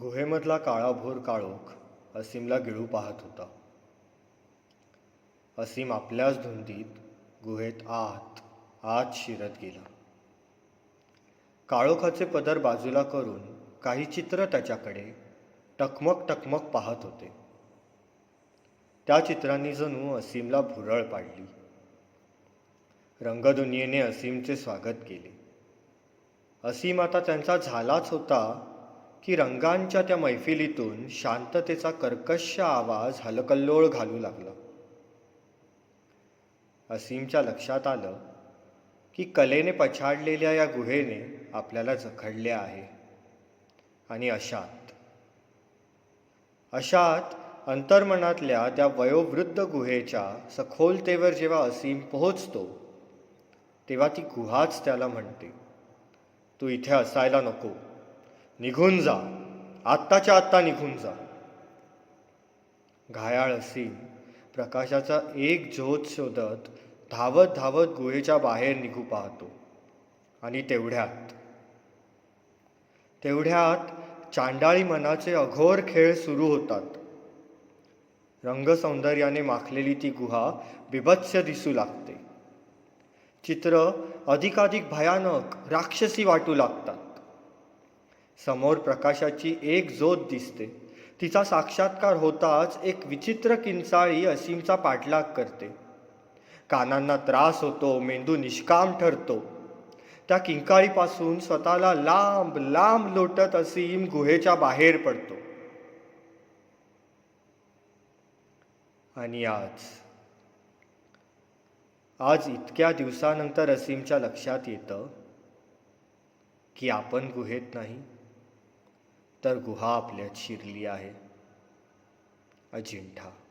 गुहेमधला काळाभोर काळोख असीमला गिळू पाहत होता. असीम आपल्याच धुंदीत गुहेत आत आत शिरत गेला. काळोखाचे पदर बाजूला करून काही चित्र त्याच्याकडे टकमक टकमक पाहत होते. त्या चित्रांनी जणू असीमला भुरळ पाडली. रंगदुनियेने असीमचे स्वागत केले. असीम आता त्यांचा झालाच होता की रंगांच्या त्या मैफिलीतून शांततेचा कर्कश आवाज हलकल्लोळ घालू लागला. असीमच्या लक्षात आलं की कलेने पछाडलेल्या या गुहेने आपल्याला जखडले आहे. आणि अशात अशात अंतर्मनातल्या त्या वयोवृद्ध गुहेच्या सखोलतेवर जेव्हा असीम पोहोचतो तेव्हा ती गुहाच त्याला म्हणते तू इथे असायला नको. निघून जा. आत्ताच्या आत्ता निघून जा. घायाळ असीम प्रकाशाचा एक झोत शोधत धावत धावत गुहेच्या बाहेर निघू पाहतो. आणि तेवढ्यात तेवढ्यात चांडाळी मनाचे अघोर खेळ सुरू होतात. रंगसौंदर्याने माखलेली ती गुहा बिभत्स दिसू लागते. चित्र अधिकाधिक भयानक राक्षसी वाटू लागतात. समोर प्रकाशाची एक जोत दिसते. तिचा साक्षात्कार होताच एक विचित्र किंचाळी असीमचा पाठलाग करते. कानांना त्रास होतो मेंदू निष्काम ठरतो. त्या किंकाळीपासून स्वतःला लांब लांब लोटत असीम गुहेच्या बाहेर पडतो. आणि आज? आज इतक्या दिवसानंतर असीमच्या लक्षात येतं की आपण गुहेत नाही. तर गुहा आपल्यात शिरली आहे. अजिंठा.